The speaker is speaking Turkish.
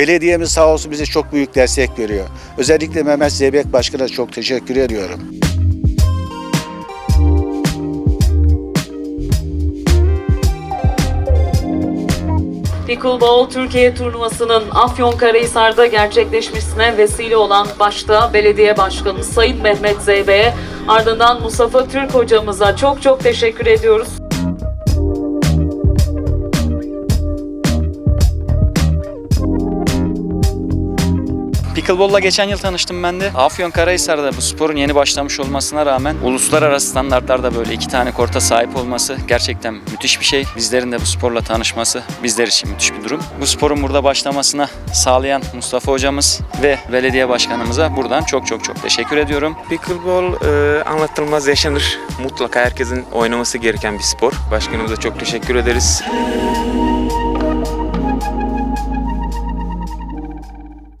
Belediyemiz sağ olsun bize çok büyük destek veriyor. Özellikle Mehmet Zeybek Başkan'a çok teşekkür ediyorum. Pickleball Türkiye turnuvasının Afyonkarahisar'da gerçekleşmesine vesile olan başta belediye başkanı Sayın Mehmet Zeybe'ye ardından Mustafa Türk hocamıza çok çok teşekkür ediyoruz. Pickleball'la geçen yıl tanıştım ben de. Afyonkarahisar'da bu sporun yeni başlamış olmasına rağmen uluslararası standartlarda böyle iki tane korta sahip olması gerçekten müthiş bir şey. Bizlerin de bu sporla tanışması bizler için müthiş bir durum. Bu sporun burada başlamasına sağlayan Mustafa hocamız ve belediye başkanımıza buradan çok çok çok teşekkür ediyorum. Pickleball e, anlatılmaz yaşanır. Mutlaka herkesin oynaması gereken bir spor. Başkanımıza çok teşekkür ederiz.